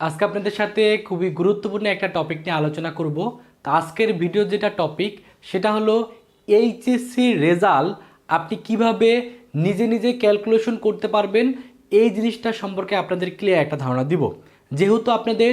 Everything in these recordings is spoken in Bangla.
আজকে আপনাদের সাথে খুবই গুরুত্বপূর্ণ একটা টপিক নিয়ে আলোচনা করব। তো আজকের ভিডিও যেটা টপিক সেটা হলো এইচএসসি রেজাল্ট আপনি কীভাবে নিজে নিজে ক্যালকুলেশন করতে পারবেন, এই জিনিসটা সম্পর্কে আপনাদের ক্লিয়ার একটা ধারণা দিব। যেহেতু আপনাদের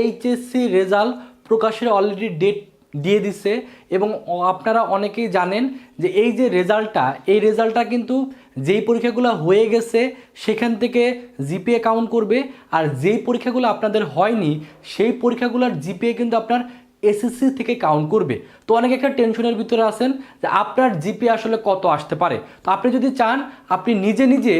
এইচএসসি রেজাল্ট প্রকাশের অলরেডি ডেট দিয়ে দিছে, এবং আপনারা অনেকেই জানেন যে এই যে রেজাল্টটা এই রেজাল্টটা কিন্তু যেই পরীক্ষাগুলো হয়ে গেছে, সেখান থেকে জিপিএ কাউন্ট করবে। আর যেই পরীক্ষাগুলো আপনাদের হয়নি, সেই পরীক্ষাগুলোর জিপিএ কিন্তু আপনার এসএসসি থেকে কাউন্ট করবে। তো অনেকে একটা টেনশনের ভিতরে আছেন যে আপনার জিপিএ আসলে কত আসতে পারে। তো আপনি যদি চান, আপনি নিজে নিজে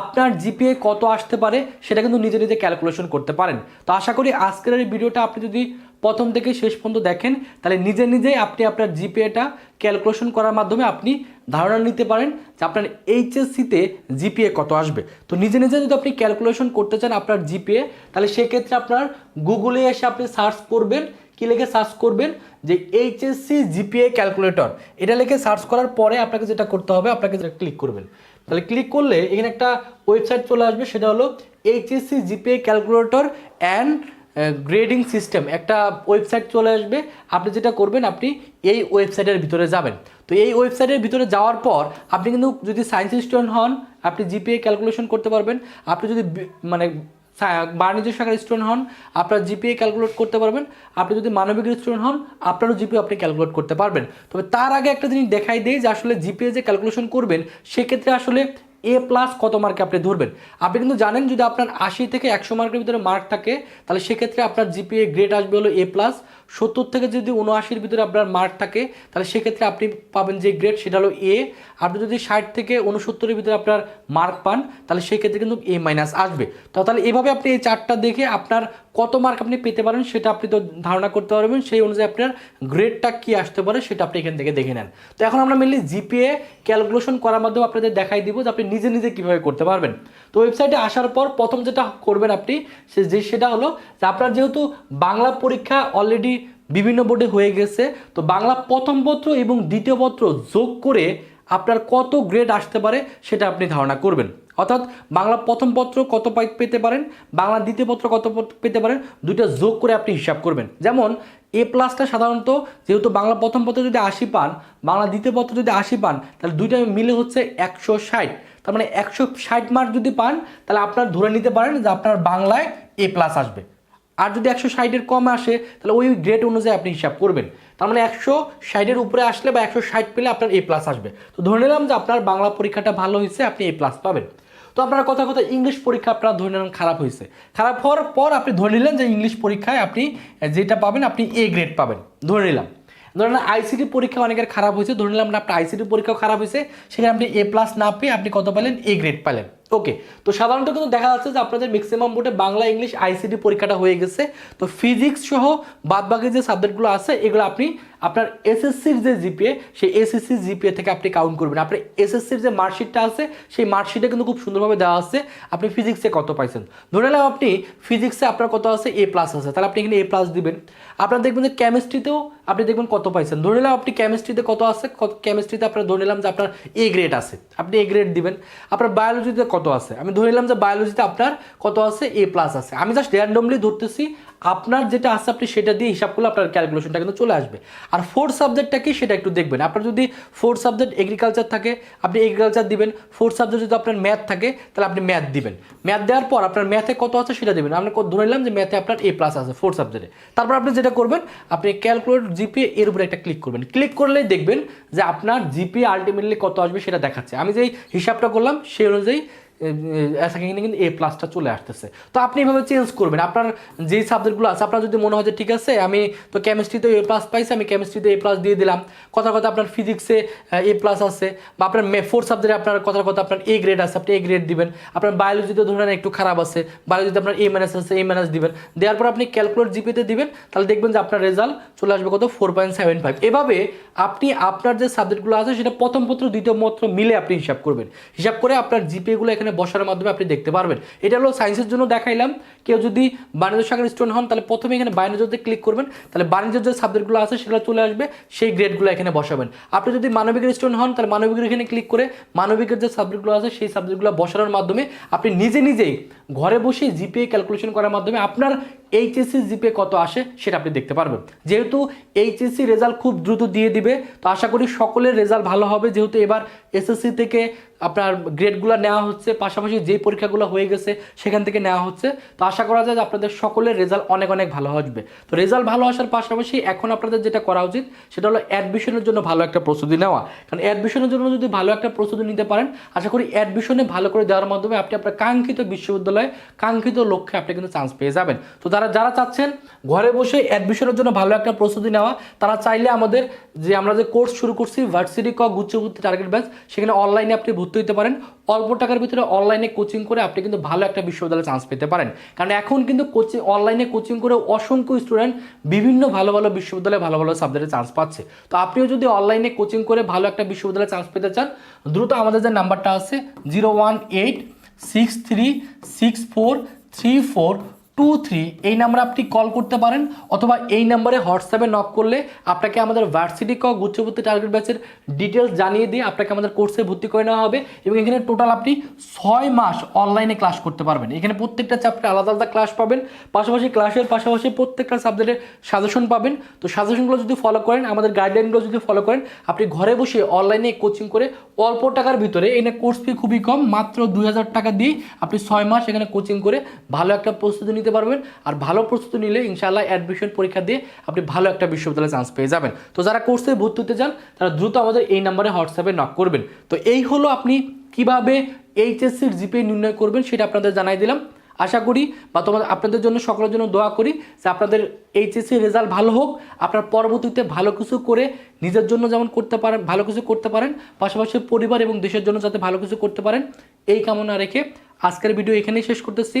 আপনার জিপিএ কত আসতে পারে, সেটা কিন্তু নিজে নিজে ক্যালকুলেশন করতে পারেন। তো আশা করি আজকের এই ভিডিওটা আপনি যদি প্রথম থেকে শেষ পর্যন্ত দেখেন, তাহলে নিজে নিজেই আপনি আপনার জিপিএটা ক্যালকুলেশন করার মাধ্যমে আপনি ধারণা নিতে পারেন যে আপনার এইচএসসিতে জিপিএ কত আসবে। তো নিজে নিজে যদি আপনি ক্যালকুলেশন করতে চান আপনার জিপিএ, তাহলে সেক্ষেত্রে আপনার গুগলে এসে আপনি সার্চ করবেন। কি লিখে সার্চ করবেন? যে এইচএসসি জিপিএ ক্যালকুলেটর এটা লিখে সার্চ করার পরে আপনাকে যেটা করতে হবে, আপনাকে যেটা ক্লিক করবেন। তাহলে ক্লিক করলে এখানে একটা ওয়েবসাইট চলে আসবে, সেটা হলো HSC GPA calculator and grading system একটা ওয়েবসাইট চলে আসবে। আপনি যেটা করবেন, আপনি এই ওয়েবসাইটের ভিতরে যাবেন। তো এই ওয়েবসাইটের ভিতরে যাওয়ার পর, আপনি কিন্তু যদি সায়েন্স স্টুডেন্ট হন, আপনি জিপিএ ক্যালকুলেশন করতে পারবেন। আপনি যদি মানে বাণিজ্য শাখার স্টুডেন্ট হন, আপনার জিপিএ ক্যালকুলেট করতে পারবেন। আপনি যদি মানবিকের স্টুডেন্ট হন, আপনারও জিপিএ আপনি ক্যালকুলেট করতে পারবেন। তবে তার আগে একটা জিনিস দেখাই দেই যে আসলে জিপিএ যে ক্যালকুলেশন করবেন, সেক্ষেত্রে আসলে এ প্লাস কত মার্কে আপনি ধরবেন? আপনি কিন্তু জানেন যদি আপনার আশি থেকে একশো মার্কের ভিতরে মার্ক থাকে, তাহলে সেক্ষেত্রে আপনার জিপিএ গ্রেড আসবে হলো এ প্লাস সত্তর থেকে যদি উনআশির ভিতরে আপনার মার্ক থাকে, তাহলে সেক্ষেত্রে আপনি পাবেন যে গ্রেড সেটা হলো এ আপনি যদি ষাট থেকে উনসত্তরের ভিতরে আপনার মার্ক পান, তাহলে সেক্ষেত্রে কিন্তু এ মাইনাস আসবে। তো তাহলে এভাবে আপনি এই চারটা দেখে আপনার কত মার্ক আপনি পেতে পারেন, সেটা আপনি তো ধারণা করতে পারবেন। সেই অনুযায়ী আপনার গ্রেডটা কি আসতে পারে, সেটা আপনি এখান থেকে দেখে নেন। তো এখন আমরা মেনলি জিপিএ ক্যালকুলেশন করার মাধ্যমে আপনাদের দেখাই দিব যে আপনি নিজে নিজে কীভাবে করতে পারবেন? তো ওয়েবসাইটে আসার পর প্রথম যেটা করবেন আপনি, সে যে সেটা হলো যে আপনার যেহেতু বাংলা পরীক্ষা অলরেডি বিভিন্ন বোর্ডে হয়ে গেছে, তো বাংলা প্রথম পত্র এবং দ্বিতীয় পত্র যোগ করে আপনার কত গ্রেড আসতে পারে সেটা আপনি ধারণা করবেন। অর্থাৎ বাংলা প্রথম পত্র কত পেতে পারেন, বাংলা দ্বিতীয় পত্র কত পেতে পারেন, দুইটা যোগ করে আপনি হিসাব করবেন। যেমন এ প্লাসটা সাধারণত যেহেতু বাংলা প্রথম পত্র যদি আশি পান, বাংলা দ্বিতীয় পত্র যদি আশি পান, তাহলে দুইটা মিলে হচ্ছে একশো ষাট। তার মানে একশো ষাট মার্ক যদি পান, তাহলে আপনার ধরে নিতে পারেন যে আপনার বাংলায় এ প্লাস আসবে। আর যদি একশো ষাটের কম আসে, তাহলে ওই গ্রেড অনুযায়ী আপনি হিসাব করবেন। তার মানে একশো ষাটের উপরে আসলে বা একশো ষাট পেলে আপনার এ প্লাস আসবে। তো ধরে নিলাম যে আপনার বাংলা পরীক্ষাটা ভালো হয়েছে, আপনি এ প্লাস পাবেন। তো আপনার কথা কথা ইংলিশ পরীক্ষা আপনার ধরে নিলেন খারাপ হয়েছে। খারাপ হওয়ার পর আপনি ধরে নিলেন যে ইংলিশ পরীক্ষায় আপনি যেটা পাবেন, আপনি এ গ্রেড পাবেন। ধরে নিলাম। ধরেন আইসিটি পরীক্ষা অনেকের খারাপ হয়েছে, ধরে নিলাম আপনার আইসিটি পরীক্ষাও খারাপ হয়েছে, সেখানে আপনি এ প্লাস না পেয়ে আপনি কত পেলেন এ গ্রেড পেলেন ওকে তো সাধারণত কিন্তু দেখা যাচ্ছে যে আপনাদের ম্যাক্সিমাম বোর্ডে বাংলা, ইংলিশ আইসিটি পরীক্ষাটা হয়ে গেছে। তো ফিজিক্স সহ বাদবাকি যে সাবজেক্টগুলো আছে, এগুলো আপনি আপনার এসএসসির যে জিপিএ সেই এসএসসি জিপিএ থেকে আপনি কাউন্ট করবেন। আপনার এসএসসির যে মার্কশিটটা আছে, সেই মার্কশিটে কিন্তু খুব সুন্দরভাবে দেওয়া আছে। আপনি ফিজিক্সে কত পাইছেন? ধরে নিলাম আপনি ফিজিক্সে আপনার কত আছে? এ প্লাস আছে। তাহলে আপনি এখানে এ প্লাস দিবেন। আপনার দেখবেন যে কেমিস্ট্রিতেও আপনি দেখবেন কত পাইছেন। ধরে নিলাম আপনি কেমিস্ট্রিতে কত আছে? কেমিস্ট্রিতে আপনার ধরে নিলাম যে আপনার এ গ্রেড আছে। আপনি এ গ্রেড দিবেন। আপনার বায়োলজিতে কত আছে? আমি ধরে নিলাম যে বায়োলজিতে আপনার কত আছে? এ প্লাস আছে। আমি জাস্ট র্যান্ডমলি ধরতেছি, আপনার যেটা আছে আপনি সেটা দিয়ে হিসাব করলে আপনার ক্যালকুলেশনটা কিন্তু চলে আসবে। আর ফোর্থ সাবজেক্টটা কি সেটা একটু দেখবেন। আপনার যদি ফোর্থ সাবজেক্ট এগ্রিকালচার থাকে, আপনি এগ্রিকালচার দিবেন। ফোর্থ সাবজেক্ট যদি আপনার ম্যাথ থাকে, তাহলে আপনি ম্যাথ দিবেন। ম্যাথ দেওয়ার পর আপনার ম্যাথে কত আছে সেটা দেবেন। আপনি ধরে নিলাম যে ম্যাথে আপনার এ প্লাস আছে ফোর্থ সাবজেক্টে তারপর আপনি যেটা করবেন, আপনি ক্যালকুলেট জিপিএ এর উপরে একটা ক্লিক করবেন। ক্লিক করলেই দেখবেন যে আপনার জিপিএ আলটিমেটলি কত আসবে সেটা দেখাচ্ছে। আমি যেই হিসাবটা করলাম, সেই অনুযায়ী সেখানে কিন্তু এ প্লাসটা চলে আসতেছে। তো আপনি এভাবে চেঞ্জ করবেন। আপনার যেই সাবজেক্টগুলো আছে, আপনার যদি মনে হয় যে, ঠিক আছে, আমি তো কেমিস্ট্রিতে এ প্লাস পাইছি, আমি কেমিস্ট্রিতে এ প্লাস দিয়ে দিলাম। কথা কথা আপনার ফিজিক্সে এ প্লাস আছে, বা আপনার ফোর্থ সাবজেক্টে আপনার কথা কথা আপনার এ গ্রেড আছে, আপনি এ গ্রেড দিবেন। আপনার বায়োলজিতে ধরেন একটু খারাপ আছে বায়োলজিতে আপনার এ মাইনাস আছে এ মাইনাস দিবেন। দেওয়ার পর আপনি ক্যালকুলেট জিপিতে দিবেন, তাহলে দেখবেন যে আপনার রেজাল্ট চলে আসবে কত? ফোর পয়েন্ট সেভেন ফাইভ এভাবে আপনি আপনার যে সাবজেক্টগুলো আছে, সেটা প্রথম পত্র, দ্বিতীয় পত্র মিলে আপনি হিসাব করবেন। হিসাব করে আপনার জিপিএগুলো এখানে এখানে বসার মাধ্যমে আপনি দেখতে পারবেন। এটা হলো সায়েন্সের জন্য দেখাইলাম। কেউ যদি বাণিজ্য শাখার স্টুডেন্ট হন, তাহলে প্রথমে এখানে বাণিজ্যতে ক্লিক করবেন। তাহলে বাণিজ্যের যে সাবজেক্টগুলো আছে, সেগুলো চলে আসবে। সেই গ্রেডগুলো এখানে বসাবেন। আপনি যদি মানবিকের স্টুডেন্ট হন, তাহলে মানবিকের এখানে ক্লিক করে মানবিকের যে সাবজেক্টগুলো আছে, সেই সাবজেক্টগুলো বসানোর মাধ্যমে আপনি নিজে নিজেই ঘরে বসে জিপিএ ক্যালকুলেশন করার মাধ্যমে আপনার এইচএসসি জিপিএ কত আসে সেটা আপনি দেখতে পারবেন। যেহেতু এইচএসসি রেজাল্ট খুব দ্রুত দিয়ে দিবে, তো আশা করি সকলের রেজাল্ট ভালো হবে। যেহেতু এবার এসএসসি থেকে আপনার গ্রেডগুলো নেওয়া হচ্ছে, পাশাপাশি যেই পরীক্ষাগুলো হয়ে গেছে সেখান থেকে নেওয়া হচ্ছে। তো আশা করা যায় যে আপনাদের সকলের রেজাল্ট অনেক অনেক ভালো আসবে। তো রেজাল্ট ভালো আসার পাশাপাশি এখন আপনাদের যেটা করা উচিত, সেটা হলো অ্যাডমিশনের জন্য ভালো একটা প্রস্তুতি নেওয়া। কারণ অ্যাডমিশনের জন্য যদি ভালো একটা প্রস্তুতি নিতে পারেন, আশা করি অ্যাডমিশনে ভালো করে দেওয়ার মাধ্যমে আপনি আপনার কাঙ্ক্ষিত বিশ্ববিদ্যালয়ে কাঙ্ক্ষিত লক্ষ্যে আপনি কিন্তু চান্স পেয়ে যাবেন। তো যারা যারা চাচ্ছেন ঘরে বসে অ্যাডমিশনের জন্য ভালো একটা প্রস্তুতি নেওয়া, তারা চাইলে আমাদের যে আমরা যে কোর্স শুরু করছি ভার্সিটি ক গুচ্ছভর্তি টার্গেট ব্যাচ সেখানে অনলাইনে আপনি ভর্তি হতে পারেন। অল্প টাকার ভিতরে অনলাইনে কোচিং করে আপনি কিন্তু ভালো একটা বিশ্ববিদ্যালয়ে চান্স পেতে পারেন। কারণ এখন কিন্তু কোচিং অনলাইনে কোচিং করে অসংখ্য স্টুডেন্ট বিভিন্ন ভালো ভালো বিশ্ববিদ্যালয়ে ভালো ভালো সাবজেক্টে চান্স পাচ্ছে। তো আপনিও যদি অনলাইনে কোচিং করে ভালো একটা বিশ্ববিদ্যালয়ে চান্স পেতে চান, দ্রুত আমাদের যে নাম্বারটা আছে zero one eight six three six four three four two three এই নাম্বারে আপনি কল করতে পারেন অথবা এই নাম্বারে হোয়াটসঅ্যাপে নক করলে আপনাকে আমাদের ভার্সিটি ক গুচ্ছভর্তি টার্গেট ব্যাচের ডিটেলস জানিয়ে দিয়ে আপনাকে আমাদের কোর্সে ভর্তি করে নেওয়া হবে এবং এখানে টোটাল আপনি ছয় মাস অনলাইনে ক্লাস করতে পারবেন। এখানে প্রত্যেকটা চ্যাপ্টার আলাদা আলাদা ক্লাস পাবেন, পাশাপাশি ক্লাসের পাশাপাশি প্রত্যেকটা সাবজেক্টের সাজেশন পাবেন। তো সাজেশনগুলো যদি ফলো করেন, আমাদের গাইডলাইনগুলো যদি ফলো করেন, আপনি ঘরে বসে অনলাইনে কোচিং করে অল্প টাকার ভিতরে এখানে কোর্স ফি খুবই কম, মাত্র দুই হাজার টাকা দিয়ে আপনি ছয় মাস এখানে কোচিং করে ভালো একটা প্রস্তুতি নিতে পারবেন। আর ভালো প্রস্তুতি নিলে ইনশাআল্লাহ অ্যাডমিশন পরীক্ষা দিয়ে আপনি ভালো একটা বিশ্ববিদ্যালয়ে চান্স পেয়ে যাবেন। তো যারা কোর্সে ভর্তি হতে চান, তারা দ্রুত আমাদের এই নাম্বারে হোয়াটসঅ্যাপে নক করবেন। তো এই হলো আপনি কীভাবে এইচএসসির জিপে নির্ণয় করবেন সেটা আপনাদের জানাই দিলাম। আশা করি বা তোমাদের আপনাদের জন্য, সকলের জন্য দোয়া করি যে আপনাদের এইচএসসি রেজাল্ট ভালো হোক। আপনার পরবর্তীতে ভালো কিছু করে নিজের জন্য যেমন করতে পারেন, ভালো কিছু করতে পারেন, পাশাপাশি পরিবার এবং দেশের জন্য যাতে ভালো কিছু করতে পারেন, এই কামনা রেখে আজকের ভিডিও এখানেই শেষ করতেছি।